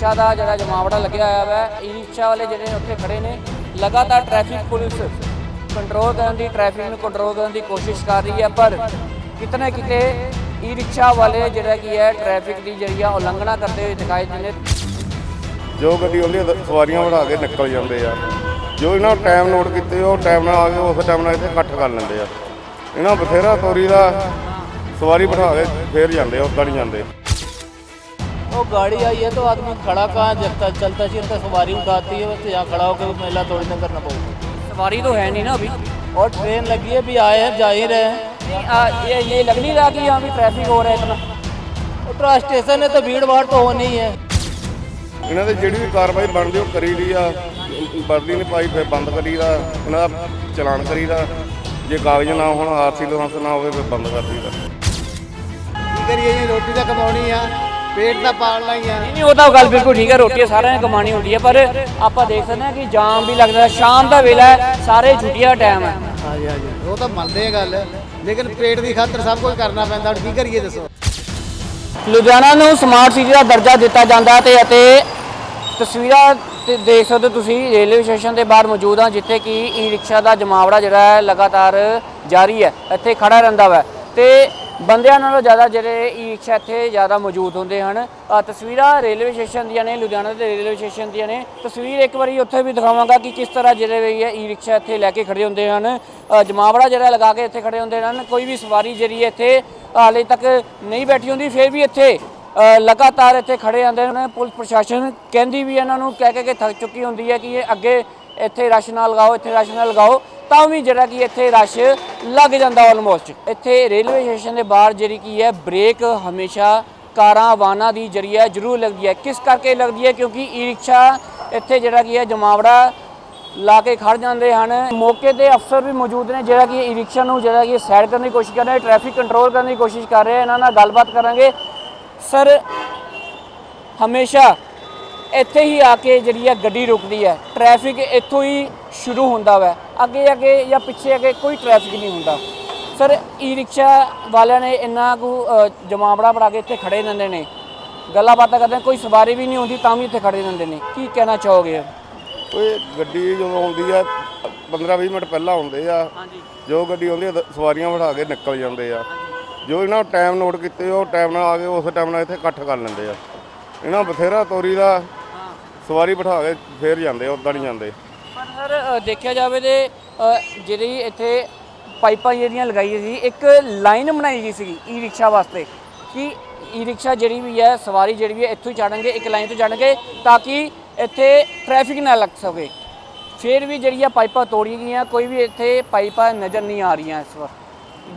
Rickshaw ਦਾ ਜਿਹੜਾ ਜਮਾਵੜਾ ਲੱਗਿਆ ਹੋਇਆ ਵਾ ਈ ਰਿਕਸ਼ਾ ਵਾਲੇ ਜਿਹੜੇ ਉੱਥੇ ਖੜੇ ਨੇ, ਲਗਾਤਾਰ ਟ੍ਰੈਫਿਕ ਪੁਲਿਸ ਕੰਟਰੋਲ ਕਰਨ ਦੀ ਟ੍ਰੈਫਿਕ ਨੂੰ ਕੰਟਰੋਲ ਕਰਨ ਦੀ ਕੋਸ਼ਿਸ਼ ਕਰ ਰਹੀ ਹੈ, ਪਰ ਕਿਤੇ ਨਾ ਕਿਤੇ ਈ ਰਿਕਸ਼ਾ ਵਾਲੇ ਜਿਹੜਾ ਕੀ ਹੈ ਟ੍ਰੈਫਿਕ ਦੀ ਜਿਹੜੀ ਆ, ਉਲੰਘਣਾ ਕਰਦੇ ਹੋਏ ਦਿਖਾਈ ਦਿੰਦੇ ਜੋ ਗੱਡੀ ਉਹਦੀਆਂ ਸਵਾਰੀਆਂ ਵਧਾ ਕੇ ਨਿਕਲ ਜਾਂਦੇ ਆ। ਜੋ ਇਹਨਾਂ ਟਾਈਮ ਨੋਟ ਕੀਤੇ, ਉਹ ਟਾਈਮ ਨਾਲ ਆ ਕੇ ਉਸ ਟਾਈਮ ਨਾਲ ਇੱਥੇ ਇਕੱਠ ਕਰ ਲੈਂਦੇ ਆ। ਇਹਨਾਂ ਬਥੇਰਾ ਤੋਰੀ ਦਾ ਸਵਾਰੀ ਬਿਠਾ ਕੇ ਫੇਰ ਜਾਂਦੇ ਆ, ਉੱਦਾਂ ਨਹੀਂ ਜਾਂਦੇ। वो गाड़ी आई है तो आदमी खड़ा कहाँ जगता चलता चलता सवारी उठाती है बस यहाँ खड़ा होकर मेला थोड़ी ना करना पड़ेगा सवारी तो है नहीं ना अभी और ट्रेन लगी है भी आए हैं जा ही रहे हैं नहीं, आ, ये ये लग नहीं रहा कि यहाँ भी ट्रैफिक हो रहा है इतना और ट्रा स्टेशन है तो भीड़ भाड़ तो होनी ही है ਇਹਨਾਂ ਦੇ ਜਿਹੜੀ ਵੀ ਕਾਰਵਾਈ ਬਣਦੀ ਉਹ ਕਰੀ ਦੀ ਆ ਵਰਦੀ ਨਹੀਂ ਪਾਈ ਫਿਰ ਬੰਦ ਕਰੀਦਾ ਇਹਨਾਂ ਦਾ ਚਲਾਨ ਕਰੀਦਾ ਜੇ ਕਾਗਜ਼ ਨਾ ਹੋਣ ਆਰਸੀ ਲਾਇਸੈਂਸ ਨਾ ਹੋਵੇ ਫਿਰ ਬੰਦ ਕਰ ਦਈਦਾ ਕੀ ਕਰੀਏ ਜੀ ਰੋਟੀ ਤਾਂ ਕਮਾਉਣੀ ਆ ਪੇਟ ਤਾਂ ਪਾਲਣਾ ਹੀ ਆ। ਨਹੀਂ ਉਹ ਤਾਂ ਗੱਲ ਬਿਲਕੁਲ ਠੀਕ ਹੈ ਰੋਟੀ ਸਾਰਿਆਂ ਨੇ ਕਮਾਣੀ ਹੁੰਦੀ ਹੈ ਪਰ ਆਪਾਂ ਦੇਖ ਸਕਦੇ ਹਾਂ ਕਿ ਜਾਮ ਵੀ ਲੱਗਦਾ ਹੈ। ਸ਼ਾਮ ਦਾ ਵੇਲਾ ਹੈ ਸਾਰੇ ਛੁੱਟੀਆਂ ਟਾਈਮ ਹੈ ਹਾਂਜੀ ਹਾਂਜੀ। ਉਹ ਤਾਂ ਮੰਨਦੇ ਆ ਗੱਲ ਲੇਕਿਨ ਪੇਟ ਦੀ ਖਾਤਰ ਸਭ ਕੁਝ ਕਰਨਾ ਪੈਂਦਾ ਹੁਣ ਕੀ ਕਰੀਏ ਦੱਸੋ? ਲੁਧਿਆਣਾ ਨੂੰ ਸਮਾਰਟ ਸਿਟੀ ਦਾ ਦਰਜਾ ਦਿੱਤਾ ਜਾਂਦਾ ਤੇ ਅਤੇ ਤਸਵੀਰਾਂ ਤੇ ਦੇਖ ਸਕਦੇ ਹੋ ਤੁਸੀਂ ਰੇਲਵੇ ਸਟੇਸ਼ਨ ਦੇ ਬਾਹਰ ਮੌਜੂਦ ਹਾਂ ਜਿੱਥੇ ਕਿ ਈ ਰਿਕਸ਼ਾ ਦਾ ਜਮਾਵੜਾ ਜਿਹੜਾ ਹੈ ਲਗਾਤਾਰ ਜਾਰੀ ਹੈ ਇੱਥੇ ਖੜਾ ਰਹਿੰਦਾ ਵਾ। ਤੇ ਬੰਦਿਆਂ ਨਾਲੋਂ ਜ਼ਿਆਦਾ ਜਿਹੜੇ ਈ ਰਿਕਸ਼ਾ ਇੱਥੇ ਜ਼ਿਆਦਾ ਮੌਜੂਦ ਹੁੰਦੇ ਹਨ। ਆਹ ਤਸਵੀਰਾਂ ਰੇਲਵੇ ਸਟੇਸ਼ਨ ਦੀਆਂ ਨੇ, ਲੁਧਿਆਣਾ ਦੇ ਰੇਲਵੇ ਸਟੇਸ਼ਨ ਦੀਆਂ ਨੇ। ਤਸਵੀਰ ਇੱਕ ਵਾਰੀ ਉੱਥੇ ਵੀ ਦਿਖਾਵਾਂਗਾ ਕਿ ਕਿਸ ਤਰ੍ਹਾਂ ਜਿਹੜੇ ਵੀ ਹੈ ਈ ਰਿਕਸ਼ਾ ਇੱਥੇ ਲੈ ਕੇ ਖੜੇ ਹੁੰਦੇ ਹਨ। ਜਮਾਵੜਾ ਜਿਹੜਾ ਲਗਾ ਕੇ ਇੱਥੇ ਖੜੇ ਹੁੰਦੇ ਹਨ, ਕੋਈ ਵੀ ਸਵਾਰੀ ਜਿਹੜੀ ਹੈ ਇੱਥੇ ਹਾਲੇ ਤੱਕ ਨਹੀਂ ਬੈਠੀ ਹੁੰਦੀ, ਫਿਰ ਵੀ ਇੱਥੇ ਲਗਾਤਾਰ ਇੱਥੇ ਖੜੇ ਆਂਦੇ ਨੇ ਪੁਲਿਸ ਪ੍ਰਸ਼ਾਸਨ ਕਹਿੰਦੀ ਵੀ ਇਹਨਾਂ ਨੂੰ ਕਹਿ ਕਹਿ ਕੇ ਥੱਕ ਚੁੱਕੀ ਹੁੰਦੀ ਹੈ ਕਿ ਇਹ ਅੱਗੇ ਇੱਥੇ ਰਸ਼ ਨਾ ਲਗਾਓ, ਇੱਥੇ ਰਸ਼ ਨਾ ਲਗਾਓ। ਤਾਂ ਵੀ ਜਿਹੜਾ ਕਿ ਇੱਥੇ ਰਸ਼ ਲੱਗ ਜਾਂਦਾ ਆਲਮੋਸਟ ਇੱਥੇ ਰੇਲਵੇ ਸਟੇਸ਼ਨ ਦੇ ਬਾਹਰ ਜਿਹੜੀ ਕੀ ਹੈ ਬ੍ਰੇਕ ਹਮੇਸ਼ਾ ਕਾਰਾਂ, ਵਾਹਨਾਂ ਦੀ ਜਰੀਆ ਜ਼ਰੂਰ ਲੱਗਦੀ ਹੈ। ਕਿਸ ਕਰਕੇ ਲੱਗਦੀ ਹੈ? ਕਿਉਂਕਿ ਈ ਰਿਕਸ਼ਾ ਇੱਥੇ ਜਿਹੜਾ ਕੀ ਹੈ, ਜਮਾਵੜਾ ਲਾ ਕੇ ਖੜ ਜਾਂਦੇ ਹਨ। ਮੌਕੇ ਤੇ ਅਫਸਰ ਵੀ ਮੌਜੂਦ ਨੇ, ਜਿਹੜਾ ਕਿ ਈ ਰਿਕਸ਼ਾ ਨੂੰ ਜਿਹੜਾ ਕਿ ਸਾਈਡ ਕਰਨ ਦੀ ਕੋਸ਼ਿਸ਼ ਕਰ ਰਹੇ ਟ੍ਰੈਫਿਕ ਕੰਟਰੋਲ ਕਰਨ ਦੀ ਕੋਸ਼ਿਸ਼ ਕਰ ਰਹੇ, ਇਹਨਾਂ ਨਾਲ ਗੱਲਬਾਤ ਕਰਾਂਗੇ। ਸਰ, ਹਮੇਸ਼ਾ ਇੱਥੇ ਹੀ ਆ ਕੇ ਜਿਹੜੀ ਹੈ ਗੱਡੀ ਰੁਕਦੀ ਹੈ। ਟ੍ਰੈਫਿਕ ਇੱਥੋਂ ਹੀ ਸ਼ੁਰੂ ਹੁੰਦਾ ਵੈ। ਅੱਗੇ ਅੱਗੇ ਜਾਂ ਪਿੱਛੇ ਅੱਗੇ ਕੋਈ ਟ੍ਰੈਫਿਕ ਨਹੀਂ ਹੁੰਦਾ। ਸਰ ਈ ਰਿਕਸ਼ਾ ਵਾਲਿਆਂ ਨੇ ਇੰਨਾ ਕੁ ਜਮਾਵੜਾ ਬਣਾ ਕੇ ਇੱਥੇ ਖੜੇ ਰਹਿੰਦੇ ਨੇ। ਗੱਲਾਂ ਬਾਤਾਂ ਕਰਦੇ ਕੋਈ ਸਵਾਰੀ ਵੀ ਨਹੀਂ ਹੁੰਦੀ ਤਾਂ ਵੀ ਇੱਥੇ ਖੜੇ ਰਹਿੰਦੇ ਨੇ। ਕੀ ਕਹਿਣਾ ਚਾਹੋਗੇ? ਓਏ ਗੱਡੀ ਜਦੋਂ ਆਉਂਦੀ ਆ 15-20 ਮਿੰਟ ਪਹਿਲਾਂ ਆਉਂਦੇ ਆ। ਹਾਂਜੀ। ਜੋ ਗੱਡੀ ਆਉਂਦੀ ਆ ਸਵਾਰੀਆਂ ਬਿਠਾ ਕੇ ਨਿਕਲ ਜਾਂਦੇ ਆ। ਜੋ ਇਹਨਾਂ ਨੂੰ ਟਾਈਮ ਨੋਟ ਕੀਤੇ ਉਹ ਟਾਈਮ ਨਾਲ ਆ ਕੇ ਉਸ ਟਾਈਮ ਨਾਲ ਇੱਥੇ ਇਕੱਠ ਕਰ ਲੈਂਦੇ ਆ। ਇਹਨਾਂ ਬਥੇਰਾ ਤੋਰੀ ਦਾ ਸਵਾਰੀ ਬਿਠਾ ਕੇ ਫੇਰ ਜਾਂਦੇ ਆ ਉੱਦਾਂ ਨਹੀਂ ਜਾਂਦੇ। ਪਰ ਸਰ ਦੇਖਿਆ ਜਾਵੇ ਤੇ ਜਿਹੜੀ ਇੱਥੇ ਪਾਈਪਾਂ ਜਿਹੜੀਆਂ ਲਗਾਈ ਸੀ, ਇੱਕ ਲਾਈਨ ਬਣਾਈ ਗਈ ਸੀਗੀ ਈ ਰਿਕਸ਼ਾ ਵਾਸਤੇ ਕਿ ਈ ਰਿਕਸ਼ਾ ਜਿਹੜੀ ਵੀ ਹੈ, ਸਵਾਰੀ ਜਿਹੜੀ ਵੀ ਹੈ, ਇੱਥੋਂ ਹੀ ਚੜਨਗੇ ਇੱਕ ਲਾਈਨ ਤੋਂ ਚੜਨਗੇ ਤਾਂ ਕਿ ਇੱਥੇ ਟ੍ਰੈਫਿਕ ਨਾ ਲੱਗ ਸਕੇ। ਫਿਰ ਵੀ ਜਿਹੜੀਆਂ ਪਾਈਪਾਂ ਤੋੜੀਆਂ ਗਈਆਂ, ਕੋਈ ਵੀ ਇੱਥੇ ਪਾਈਪਾਂ ਨਜ਼ਰ ਨਹੀਂ ਆ ਰਹੀਆਂ ਇਸ ਵਾਰ।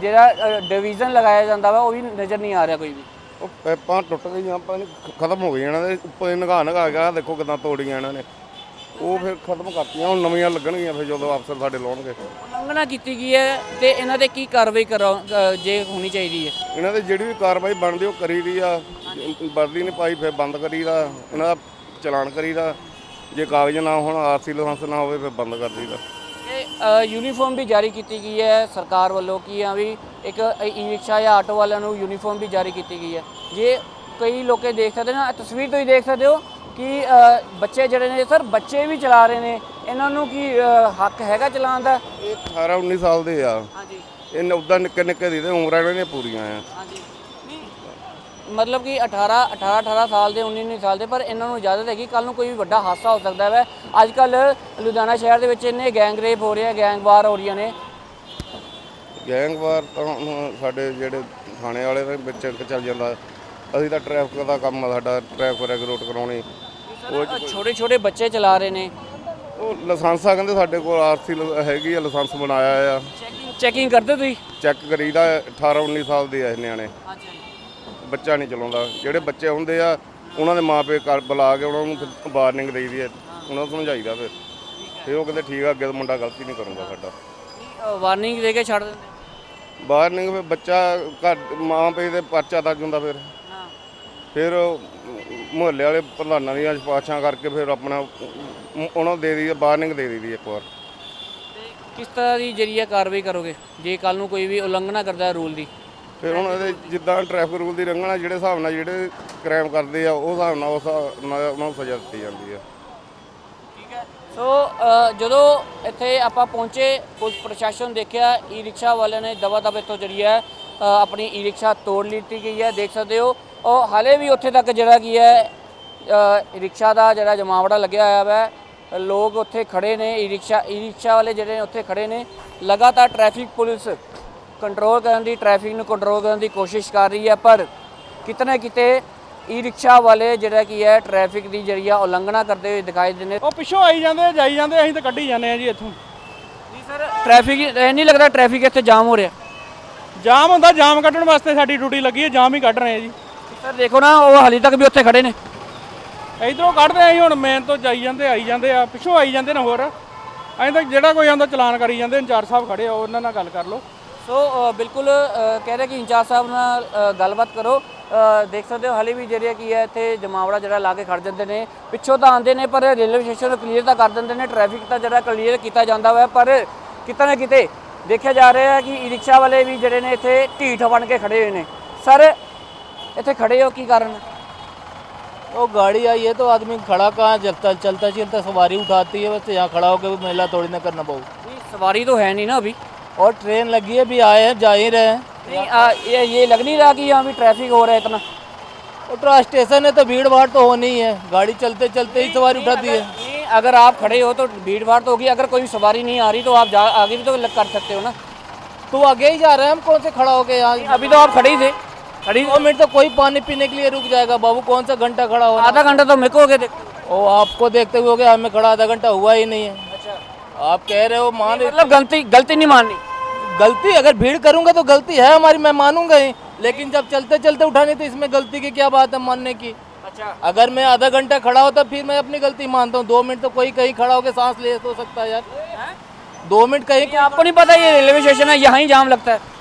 ਜਿਹੜਾ ਡਿਵੀਜ਼ਨ ਲਗਾਇਆ ਜਾਂਦਾ ਵਾ, ਉਹ ਵੀ ਨਜ਼ਰ ਨਹੀਂ ਆ ਰਿਹਾ ਕੋਈ ਵੀ। ਉਹ ਪਾਈਪਾਂ ਟੁੱਟ ਗਈਆਂ ਆਪਾਂ ਖਤਮ ਹੋ ਗਈਆਂ ਇਹਨਾਂ ਦੇ, ਉੱਪਰ ਨਗਾ ਨਗਾ ਗਿਆ ਦੇਖੋ ਕਿਦਾਂ ਤੋੜੀਆਂ ਇਹਨਾਂ ਨੇ। ਉਹ ਫਿਰ ਖਤਮ ਕਰਤੀਆਂ ਹੁਣ ਨਵੀਆਂ ਲੱਗਣਗੀਆਂ ਫਿਰ ਜਦੋਂ ਅਫਸਰ ਸਾਡੇ ਲਾਉਣਗੇ। ਉਲੰਘਣਾ ਕੀਤੀ ਗਈ ਹੈ ਤੇ ਇਹਨਾਂ ਤੇ ਕੀ ਕਾਰਵਾਈ ਕਰਾ ਅ, ਜੇ ਹੋਣੀ ਚਾਹੀਦੀ ਹੈ? ਇਹਨਾਂ ਦੇ ਜਿਹੜੀ ਵੀ ਕਾਰਵਾਈ ਬਣਦੀ ਉਹ ਕਰੀ ਦੀ ਆ। ਵਰਦੀ ਨਹੀਂ ਪਾਈ ਫਿਰ ਬੰਦ ਕਰੀਦਾ ਇਹਨਾਂ ਦਾ ਚਲਾਨ ਕਰੀਦਾ ਜੇ ਕਾਗਜ਼ ਨਾ ਹੋਣ ਆਰਸੀ ਲਾਇਸੈਂਸ ਨਾ ਹੋਵੇ ਫਿਰ ਬੰਦ ਕਰ ਦਈਦਾ ਇਹ ਯੂਨੀਫਾਰਮ ਵੀ ਜਾਰੀ ਕੀਤੀ ਗਈ ਹੈ ਸਰਕਾਰ ਵੱਲੋਂ ਕਿ ਹਾਂ ਵੀ ਇੱਕ ਈ ਰਿਕਸ਼ਾ ਜਾਂ ਆਟੋ ਵਾਲਿਆਂ ਨੂੰ ਯੂਨੀਫਾਰਮ ਵੀ ਜਾਰੀ ਕੀਤੀ ਗਈ ਹੈ। ਜੇ ਕਈ ਲੋਕੇ ਦੇਖ ਸਕਦੇ ਨਾ ਇਹ ਤਸਵੀਰ ਤੋਂ ਹੀ ਦੇਖ ਸਕਦੇ ਹੋ ਕਿ ਬੱਚੇ ਜਿਹੜੇ ਨੇ ਸਰ ਬੱਚੇ ਵੀ ਚਲਾ ਰਹੇ ਨੇ। ਇਹਨਾਂ ਨੂੰ ਕੀ ਹੱਕ ਹੈਗਾ ਚਲਾਉਣ ਦਾ? ਇਹ 18 19 ਸਾਲ ਦੇ ਆ। ਹਾਂਜੀ। ਇਹ ਉਦਾਂ ਨਿੱਕੇ ਨਿੱਕੇ ਦੀ ਤੇ ਉਮਰਾਂ ਇਹਨਾਂ ਦੀਆਂ ਪੂਰੀਆਂ ਆ। ਹਾਂਜੀ। ਮਤਲਬ ਕਿ 18 18 18 ਸਾਲ ਦੇ 19 19 ਸਾਲ ਦੇ ਪਰ ਇਹਨਾਂ ਨੂੰ ਇਜਾਜ਼ਤ ਹੈਗੀ। ਕੱਲ ਨੂੰ ਕੋਈ ਵੀ ਵੱਡਾ ਹਾਦਸਾ ਹੋ ਸਕਦਾ ਹੈ ਅੱਜ ਕੱਲ ਲੁਧਿਆਣਾ ਸ਼ਹਿਰ ਦੇ ਵਿੱਚ ਇੰਨੇ ਗੈਂਗ ਰੇਪ ਹੋ ਰਹੇ ਆ ਗੈਂਗ ਵਾਰ ਹੋ ਰਹੀਆਂ ਨੇ। ਗੈਂਗਵਾਰ ਤਾਂ ਸਾਡੇ ਜਿਹੜੇ ਥਾਣੇ ਵਾਲੇ ਦੇ ਵਿੱਚ ਚੱਲ ਜਾਂਦਾ। ਅਸੀਂ ਤਾਂ ਟ੍ਰੈਫਿਕ ਦਾ ਕੰਮ ਆ ਸਾਡਾ ਟ੍ਰੈਫਿਕ ਰੈਗੂਲੇਟ ਕਰਾਉਣੀ। ਛੋਟੇ ਛੋਟੇ ਬੱਚੇ ਚਲਾ ਰਹੇ ਨੇ। ਉਹ ਲਾਇਸੈਂਸਾਂ ਕਹਿੰਦੇ ਸਾਡੇ ਕੋਲ ਆਰਸੀ ਹੈਗੀ ਆ ਲਾਇਸੈਂਸ ਬਣਾਇਆ ਆ। ਚੈਕਿੰਗ ਚੈਕਿੰਗ ਕਰਦੇ ਤੁਸੀਂ? ਚੈੱਕ ਕਰੀਦਾ 18 19 ਸਾਲ ਦੇ ਆ ਇਹ ਨਿਆਣੇ। ਅੱਛਾ ਜੀ। ਬੱਚਾ ਨਹੀਂ ਚਲਾਉਂਦਾ। ਜਿਹੜੇ ਬੱਚੇ ਹੁੰਦੇ ਆ ਉਹਨਾਂ ਦੇ ਮਾਪੇ ਕਰ ਬੁਲਾ ਕੇ ਉਹਨਾਂ ਨੂੰ ਵਾਰਨਿੰਗ ਦੇਈਦੀ ਹੈ ਉਹਨਾਂ ਨੂੰ ਸਮਝਾਈਦਾ ਫਿਰ। ਫਿਰ ਉਹ ਕਹਿੰਦੇ ਠੀਕ ਆ ਅੱਗੇ ਤੋਂ ਮੁੰਡਾ ਗਲਤੀ ਨਹੀਂ ਕਰੂੰਗਾ ਸਾਡਾ। ਵਾਰਨਿੰਗ ਦੇ ਕੇ ਛੱਡ ਦਿੰਦੇ? ਵਾਰਨਿੰਗ ਫਿਰ ਬੱਚਾ ਘਰ ਮਾਂ ਪਿਓ ਦੇ ਪਰਚਾ ਤੱਕ ਹੁੰਦਾ ਫਿਰ। ਹਾਂ। ਫਿਰ ਮੁਹੱਲੇ ਵਾਲੇ ਪ੍ਰਧਾਨਾਂ ਦੀਆਂ ਸਿਫਾਰਸ਼ਾਂ ਕਰਕੇ ਫਿਰ ਆਪਣਾ ਉਹਨਾਂ ਨੂੰ ਦੇ ਦੀ ਵਾਰਨਿੰਗ ਦੇ ਦੀ ਇੱਕ ਵਾਰ। ਤੇ ਕਿਸ ਤਰ੍ਹਾਂ ਦੀ ਜਰੀਆ ਕਾਰਵਾਈ ਕਰੋਗੇ? ਜੇ ਕੱਲ ਨੂੰ ਕੋਈ ਵੀ ਉਲੰਘਣਾ ਕਰਦਾ ਹੈ ਰੂਲ ਦੀ? ਫਿਰ ਹੁਣ ਇਹਦੇ ਜਿੱਦਾਂ ਟ੍ਰੈਫਿਕ ਰੂਲ ਦੀ ਰੰਗਣਾ ਜਿਹੜੇ ਹਿਸਾਬ ਨਾਲ ਜਿਹੜੇ ਕ੍ਰਾਈਮ ਕਰਦੇ ਆ ਉਹ ਹਿਸਾਬ ਨਾਲ ਉਸ ਹਿਸਾਬ ਨਾਲ ਉਹਨਾਂ ਨੂੰ ਸਜ਼ਾ ਦਿੱਤੀ ਜਾਂਦੀ ਆ। ਠੀਕ ਹੈ। ਸੋ ਅ, ਜਦੋਂ ਇੱਥੇ ਆਪਾਂ ਪਹੁੰਚੇ ਪੁਲਿਸ ਪ੍ਰਸ਼ਾਸਨ ਦੇਖਿਆ ਈ ਰਿਕਸ਼ਾ ਵਾਲਿਆਂ ਨੇ ਦਵਾ ਦਬ ਜਿਹੜੀ ਹੈ ਅ, ਆਪਣੀ ਈ ਰਿਕਸ਼ਾ ਤੋੜ ਲਿੱਤੀ ਗਈ ਹੈ। ਦੇਖ ਸਕਦੇ ਹੋ ਉਹ ਹਾਲੇ ਵੀ ਉੱਥੇ ਤੱਕ ਜਿਹੜਾ ਕੀ ਹੈ ਰਿਕਸ਼ਾ ਦਾ ਜਿਹੜਾ ਜਮਾਵੜਾ ਲੱਗਿਆ ਹੋਇਆ ਹੈ ਲੋਕ ਉੱਥੇ ਖੜੇ ਨੇ ਈ ਰਿਕਸ਼ਾ ਈ ਰਿਕਸ਼ਾ ਵਾਲੇ ਜਿਹੜੇ ਉੱਥੇ ਖੜੇ ਨੇ ਲਗਾਤਾਰ ਟ੍ਰੈਫਿਕ ਪੁਲਿਸ ਕੰਟਰੋਲ ਕਰਨ ਦੀ ਟ੍ਰੈਫਿਕ ਨੂੰ ਕੰਟਰੋਲ ਕਰਨ ਦੀ ਕੋਸ਼ਿਸ਼ ਕਰ ਰਹੀ ਹੈ ਪਰ ਕਿਤੇ ਨਾ ਕਿਤੇ ਈ ਰਿਕਸ਼ਾ ਵਾਲੇ ਜਿਹੜਾ ਕੀ ਹੈ ਟ੍ਰੈਫਿਕ ਦੀ ਜਿਹੜੀ ਆ ਉਲੰਘਣਾ ਕਰਦੇ ਹੋਏ ਦਿਖਾਈ ਦਿੰਦੇ ਉਹ ਪਿੱਛੋਂ ਆਈ ਜਾਂਦੇ ਆ, ਜਾਈ ਜਾਂਦੇ ਅਸੀਂ ਤਾਂ ਕੱਢੀ ਜਾਂਦੇ ਆ ਜੀ ਇੱਥੋਂ। ਨਹੀਂ ਸਰ ਟ੍ਰੈਫਿਕ ਇਹ ਨਹੀਂ ਲੱਗਦਾ ਟ੍ਰੈਫਿਕ ਇੱਥੇ ਜਾਮ ਹੋ ਰਿਹਾ। ਜਾਮ ਹੁੰਦਾ ਜਾਮ ਕੱਢਣ ਵਾਸਤੇ ਸਾਡੀ ਡਿਊਟੀ ਲੱਗੀ ਹੈ ਜਾਮ ਹੀ ਕੱਢ ਰਹੇ ਆ ਜੀ। ਸਰ ਦੇਖੋ ਨਾ ਉਹ ਹਾਲੇ ਤੱਕ ਵੀ ਉੱਥੇ ਖੜੇ ਨੇ। ਇਧਰੋਂ ਕੱਢਦੇ ਆ ਹੁਣ ਮੇਨ ਤੋਂ ਜਾਈ ਜਾਂਦੇ ਆਈ ਜਾਂਦੇ ਆ ਪਿੱਛੋਂ ਆਈ ਜਾਂਦੇ ਨੇ ਹੋਰ। ਅਸੀਂ ਤਾਂ ਜਿਹੜਾ ਕੋਈ ਆਉਂਦਾ ਚਲਾਨ ਕਰੀ ਜਾਂਦੇ ਇੰਚਾਰਜ ਸਾਹਿਬ ਖੜੇ ਆ ਉਹਨਾਂ ਨਾਲ ਗੱਲ ਕਰ ਲਓ। ਸੋ ਬਿਲਕੁਲ ਕਹਿ ਰਹੇ ਕਿ ਇੰਚਾਰਜ ਸਾਹਿਬ ਨਾਲ ਗੱਲਬਾਤ ਕਰੋ। ਦੇਖ ਸਕਦੇ ਹੋ ਹਾਲੇ ਵੀ ਜਿਹੜੇ ਕੀ ਹੈ ਇੱਥੇ ਜਮਾਵੜਾ ਜਿਹੜਾ ਲਾ ਕੇ ਖੜ ਜਾਂਦੇ ਨੇ। ਪਿੱਛੋਂ ਤਾਂ ਆਉਂਦੇ ਨੇ ਪਰ ਰੇਲਵੇ ਸਟੇਸ਼ਨ ਨੂੰ ਕਲੀਅਰ ਤਾਂ ਕਰ ਦਿੰਦੇ ਨੇ ਟ੍ਰੈਫਿਕ ਤਾਂ ਜਿਹੜਾ ਕਲੀਅਰ ਕੀਤਾ ਜਾਂਦਾ ਵਾ ਪਰ ਕਿਤੇ ਨਾ ਕਿਤੇ ਦੇਖਿਆ ਜਾ ਰਿਹਾ ਹੈ ਕਿ ਈ ਰਿਕਸ਼ਾ ਵਾਲੇ ਵੀ ਜਿਹੜੇ ਨੇ ਇੱਥੇ ਢੀਠ ਬਣ ਕੇ ਖੜੇ ਹੋਏ ਨੇ। ਸਰ ਇੱਥੇ ਖੜੇ ਹੋ ਕੀ ਕਾਰਨ ਹੈ वो गाड़ी आई है तो आदमी खड़ा कहाँ चलता चलता चलता सवारी उठाती है बस यहाँ खड़ा होकर मेला थोड़ी ना करना पड़ू नहीं सवारी तो है नहीं ना अभी और ट्रेन लगी है भी आए हैं जा ही रहे हैं नहीं आ, ये ये लग नहीं रहा कि यहाँ भी ट्रैफिक हो रहा है इतना और ट्रा स्टेशन है तो भीड़ भाड़ तो होनी ही है गाड़ी चलते चलते ही सवारी उठाती है नहीं अगर आप खड़े हो तो भीड़ भाड़ तो होगी अगर कोई सवारी नहीं आ रही तो आप जा आगे भी तो लग कर सकते हो ना तो आगे ही जा रहे हैं हम कौन से खड़ा होके यहाँ अभी तो आप खड़े ही थे खड़ी दो मिनट तो कोई पानी पीने के लिए रुक जाएगा बाबू कौन सा घंटा खड़ा हो आधा घंटा तो मेरे को हो गया ओ आपको देखते हुए हो गया हमें खड़ा आधा घंटा हुआ ही नहीं है। अच्छा। आप कह रहे हो मान मतलब गलती गलती नहीं मान माननी। गलती अगर भीड़ करूँगा तो गलती है हमारी मैं मानूँगा ही। लेकिन जब चलते चलते उठानी तो इसमें गलती की क्या बात है मानने की? अच्छा। अगर मैं आधा घंटा खड़ा होता फिर मैं अपनी गलती मानता हूँ। दो मिनट तो कोई कहीं खड़ा होकर सांस ले तो सकता है यार। दो मिनट कहीं आपको नहीं पता ये रेलवे स्टेशन है यहाँ ही जाम लगता है।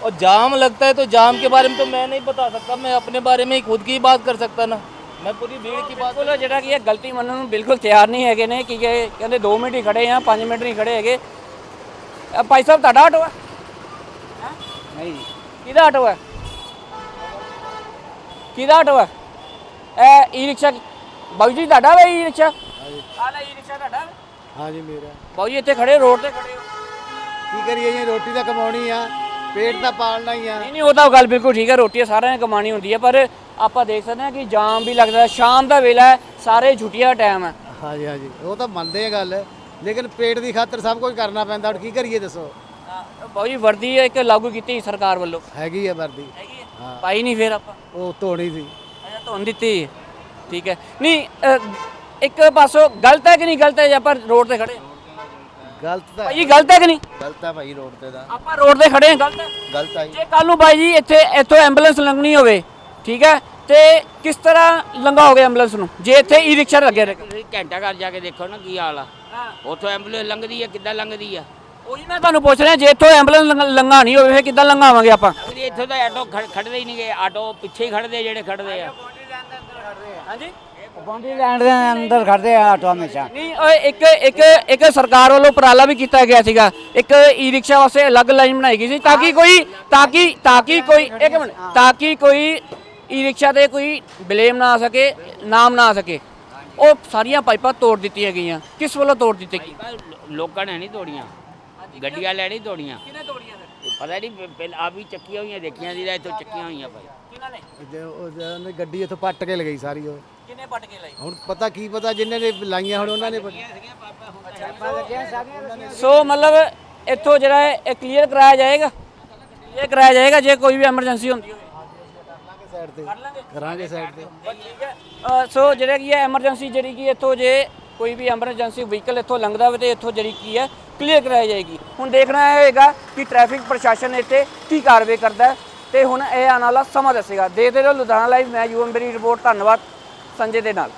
और जाम लगता है तो जाम के बारे में तो मैं नहीं बता सकता मैं अपने बारे में ही खुद की ही बात कर सकता ना मैं पूरी भीड़ की बात ਬਿਲਕੁਲ ਜਿਹੜਾ ਕੀ ਹੈ ਗਲਤੀ ਮੰਨਣ ਨੂੰ ਬਿਲਕੁਲ ਤਿਆਰ ਨਹੀਂ ਹੈਗੇ ਨੇ ਕਿ ਇਹ ਕਹਿੰਦੇ 2 ਮਿੰਟ ਹੀ ਖੜੇ ਆ 5 ਮਿੰਟ ਨਹੀਂ ਖੜੇ ਹੈਗੇ ਅ, ਭਾਈ ਸਾਹਿਬ ਤੁਹਾਡਾ ਆਟੋ ਹੈ ਨਹੀਂ ਕਿਹਦਾ ਆਟੋ ਹੈ ਕਿਹਦਾ ਆਟੋ ਹੈ ਇਹ ਈ ਰਿਕਸ਼ਾ ਬਾਬੂ ਜੀ ਤੁਹਾਡਾ ਵਾ ਈ ਰਿਕਸ਼ਾ ਆ ਲੈ ਈ ਰਿਕਸ਼ਾ ਤੁਹਾਡਾ ਹਾਂ ਜੀ ਮੇਰਾ ਬਾਬੂ ਜੀ ਇੱਥੇ ਖੜੇ ਰੋਡ ਤੇ ਖੜੇ ਹੋ ਕੀ ਕਰੀਏ ਜੀ ਰੋਟੀ ਤਾਂ ਕਮਾਉਣੀ ਆ ਪੇਟ ਤਾਂ ਪਾਲਣਾ ਹੀ ਆ। ਨਹੀਂ ਨਹੀਂ ਉਹ ਤਾਂ ਗੱਲ ਬਿਲਕੁਲ ਠੀਕ ਹੈ ਰੋਟੀ ਸਾਰਿਆਂ ਨੇ ਕਮਾਣੀ ਹੁੰਦੀ ਹੈ ਪਰ ਆਪਾਂ ਦੇਖ ਸਕਦੇ ਹਾਂ ਕਿ ਜਾਮ ਵੀ ਲੱਗਦਾ ਹੈ। ਸ਼ਾਮ ਦਾ ਵੇਲਾ ਹੈ ਸਾਰੇ ਛੁੱਟੀਆਂ ਟਾਈਮ ਹੈ ਹਾਂ ਜੀ ਹਾਂ ਜੀ ਉਹ ਤਾਂ ਮੰਨਦੇ ਆ ਗੱਲ ਲੇਕਿਨ ਪੇਟ ਦੀ ਖਾਤਰ ਸਭ ਕੁਝ ਕਰਨਾ ਪੈਂਦਾ ਹੁਣ ਕੀ ਕਰੀਏ ਦੱਸੋ? ਜੀ ਵਰਦੀ ਇੱਕ ਲਾਗੂ ਕੀਤੀ ਸਰਕਾਰ ਵੱਲੋਂ। ਹੈਗੀ ਆ ਵਰਦੀ। ਹੈਗੀ ਹੈ। ਪਾਈ ਨਹੀਂ ਫੇਰ ਆਪਾਂ। ਉਹ ਧੋਣੀ ਸੀ। ਅੱਛਾ ਧੁੰਨ ਦਿੱਤੀ। ਠੀਕ ਹੈ। ਨਹੀਂ ਅ, ਇੱਕ ਪਾਸੋਂ ਗਲਤ ਹੈ ਕਿ ਨਹੀਂ ਗਲਤ ਹੈ ਜੇ ਆਪਾਂ ਰੋਡ ਤੇ ਖੜੇ ਹਾਂ? ਗਲਤ ਤਾਂ ਭਾਈ ਜੀ ਗਲਤ ਹੈ ਕਿ ਨਹੀਂ? ਗਲਤ ਆ ਭਾਈ ਰੋਡ ਤੇ ਦਾ ਆਪਾਂ ਰੋਡ ਤੇ ਖੜੇ ਹਾਂ ਗਲਤ ਹੈ। ਗਲਤ ਆ ਜੇ। ਕੱਲ ਨੂੰ ਬਾਈ ਜੀ ਇੱਥੇ ਇੱਥੋਂ ਐਂਬੂਲੈਂਸ ਲੰਘਣੀ ਹੋਵੇ ਠੀਕ ਹੈ ਤੇ ਕਿਸ ਤਰ੍ਹਾਂ ਲੰਘਾਓਗੇ ਐਂਬੂਲੈਂਸ ਨੂੰ? ਜੇ ਇੱਥੇ ਈ ਰਿਕਸ਼ਾ ਲੱਗੇ ਰਹੇ। ਤੁਸੀਂ ਘੰਟਾ ਘਰ ਜਾ ਕੇ ਦੇਖੋ ਨਾ ਕੀ ਹਾਲ ਆ। ਉੱਥੋਂ ਐਂਬੂਲੈਂਸ ਲੰਘਦੀ ਆ ਕਿੱਦਾਂ ਲੰਘਦੀ ਆ? ਉਹੀ ਮੈਂ ਤੁਹਾਨੂੰ ਪੁੱਛ ਰਿਹਾ ਜੇ ਇੱਥੋਂ ਐਂਬੂਲੈਂਸ ਲੰਘ- ਲੰਘਾਣੀ ਹੋਵੇ ਫਿਰ ਕਿੱਦਾਂ ਲੰਘਾਵਾਂਗੇ ਆਪਾਂ? ਲੰਘਦੀ ਇੱਥੋਂ ਤਾਂ ਆਟੋ ਖੜ- ਖੜਦੇ ਹੀ ਨਹੀਂਗੇ ਆਟੋ ਪਿੱਛੇ ਹੀ ਖੜਦੇ ਜਿਹੜੇ ਖੜਦੇ ਆ। ਹਾਂਜੀ? ਬਾਉਂਡਰੀ ਲੈਂਡ ਦੇ ਅੰਦਰ ਖੜਦੇ ਆ ਆਟੋ ਹਮੇਸ਼ਾ। ਨਹੀਂ ਓਏ ਇੱਕ ਇੱਕ ਇੱਕ ਸਰਕਾਰ ਵੱਲੋਂ ਉਪਰਾਲਾ ਵੀ ਕੀਤਾ ਗਿਆ ਸੀਗਾ। ਇੱਕ ਈ ਰਿਕਸ਼ਾ ਵਾਸਤੇ ਅਲੱਗ ਲਾਈਨ ਬਣਾਈ ਗਈ ਸੀ ਤਾਂ ਕਿ ਕੋਈ ਤਾਂ ਕਿ ਤਾਂ ਕਿ ਕੋਈ ਇੱਕ ਮਿੰਟ ਤਾਂ ਕਿ ਕੋਈ ਈ ਰਿਕਸ਼ਾ ਤੇ ਕੋਈ ਬਲੇਮ ਨਾ ਆ ਸਕੇ ਨਾਮ ਨਾ ਆ ਸਕੇ। ਉਹ ਸਾਰੀਆਂ ਪਾਈਪਾਂ ਤੋੜ ਦਿੱਤੀਆਂ ਗਈਆਂ। ਕਿਸ ਵੱਲੋਂ ਤੋੜ ਦਿੱਤੀ ਗਈ? ਲੋਕਾਂ ਨੇ ਨਹੀਂ ਤੋੜੀਆਂ। ਗੱਡੀਆਂ ਲੈ ਨਹੀਂ ਤੋੜੀਆਂ। ਕਿਹਨੇ ਤੋੜੀਆਂ ਪਤਾ ਨਹੀਂ ਪਹਿਲਾਂ ਆ ਵੀ ਚੱਕੀਆਂ ਹੋਈਆਂ ਦੇਖੀਆਂ ਦੀ ਇੱਥੋਂ ਚੱਕੀਆਂ ਹੋਈਆਂ ਭਾਈ ਕਿਹਨਾਂ ਨੇ? ਜੇ ਉਹ ਜਿਹਨੇ ਗੱਡੀ ਇੱਥੋਂ ਪੱਟ ਕੇ ਲਗਾਈ ਸਾਰੀ ਉਹ। ਕਿਹਨੇ ਪੱਟ ਕੇ ਲਾਈ? ਹੁਣ ਪਤਾ ਕੀ ਪਤਾ ਜਿਨ੍ਹਾਂ ਨੇ ਲਾਈਆਂ ਹੁਣ ਉਹਨਾਂ ਨੇ ਸੋ ਮਤਲਬ ਇੱਥੋਂ ਜਿਹੜਾ ਹੈ ਇਹ ਕਲੀਅਰ ਕਰਾਇਆ ਜਾਏਗਾ? ਇਹ ਕਰਾਇਆ ਜਾਏਗਾ ਜੇ ਕੋਈ ਵੀ ਐਮਰਜੈਂਸੀ ਹੁੰਦੀ ਹੋਵੇ। ਸਾਈਡ ਤੇ। ਕਰਾਂਗੇ ਸਾਈਡ ਤੇ। ਠੀਕ ਹੈ। ਅ, ਸੋ ਜਿਹੜਾ ਕੀ ਹੈ ਐਮਰਜੈਂਸੀ ਜਿਹੜੀ ਕੀ ਇੱਥੋਂ ਜੇ ਕੋਈ ਵੀ ਐਮਰਜੈਂਸੀ ਵਹੀਕਲ ਇੱਥੋਂ ਲੰਘਦਾ ਹੋਵੇ ਤੇ ਇੱਥੋਂ ਜਿਹੜੀ ਕੀ ਹੈ ਕਲੀਅਰ ਕਰਾਈ ਜਾਏਗੀ। ਹੁਣ ਦੇਖਣਾ ਇਹ ਹੋਏਗਾ ਕਿ ਟ੍ਰੈਫਿਕ ਪ੍ਰਸ਼ਾਸਨ ਇੱਥੇ ਕੀ ਕਾਰਵਾਈ ਕਰਦਾ ਹੈ ਤੇ ਹੁਣ ਇਹ ਆਉਣ ਵਾਲਾ ਸਮਾਂ ਦੱਸੇਗਾ। ਦੇਖਦੇ ਰਹੋ ਲੁਧਿਆਣਾ ਲਾਈਵ ਮੈਂ ਯੂਐਮ ਬਰੀ ਰਿਪੋਰਟ ਧੰਨਵਾਦ। ਸੰਜੇ ਦੇ ਨਾਲ